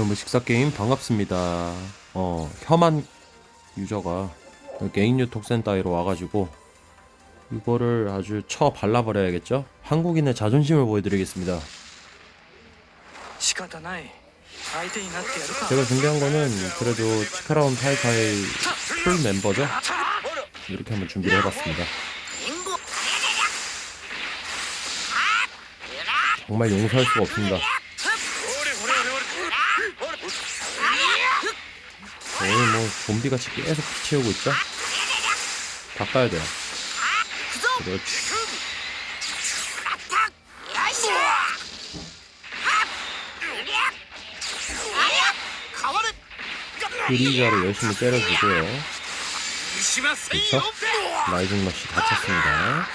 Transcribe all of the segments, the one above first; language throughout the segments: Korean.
여러분 식사게임 반갑습니다. 어 혐한 유저가 개인 유통센터로 와가지고 이거를 아주 쳐 발라버려야겠죠? 한국인의 자존심을 보여드리겠습니다. 제가 준비한 거는 그래도 치카라운 타이타의 풀 멤버죠? 이렇게 한번 준비를 해봤습니다. 정말 용서할 수가 없습니다. 오늘 뭐 좀비같이 계속 피 채우고 있죠? 바꿔야 돼요. 그렇지. 그리자를 열심히 때려주고요. 그렇죠? 라이징 러시 다쳤습니다.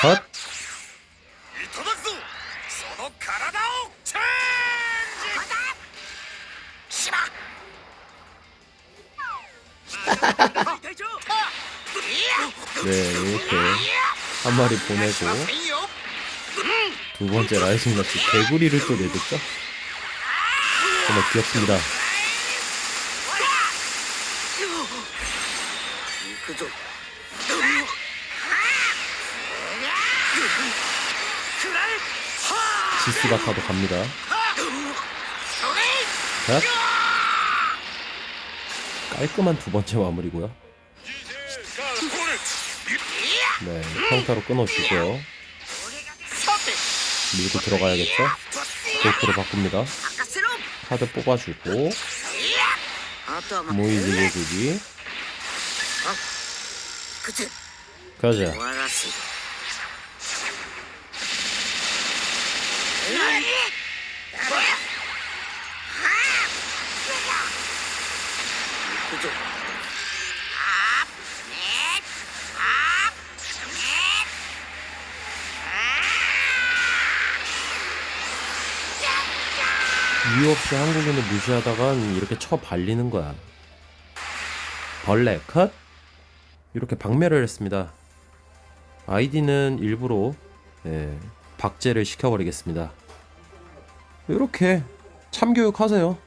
컷! 아, 네, 이렇게 한 마리 보내고 두 번째 라이징 낚시 개구리를 또 내줬죠? 정말 귀엽습니다. 지스바카도 갑니다. 자. 깔끔한 두 번째 마무리고요. 네, 평타로 끊어주고요. 밀고 들어가야겠죠? 골프를 바꿉니다. 카드 뽑아주고 모이 밀려주기 가자 그쪽. 이유 없이 한국인을 무시하다간 이렇게 쳐 발리는 거야. 벌레 컷. 이렇게 박멸을 했습니다. 아이디는 일부러 예, 박제를 시켜버리겠습니다. 이렇게 참교육하세요.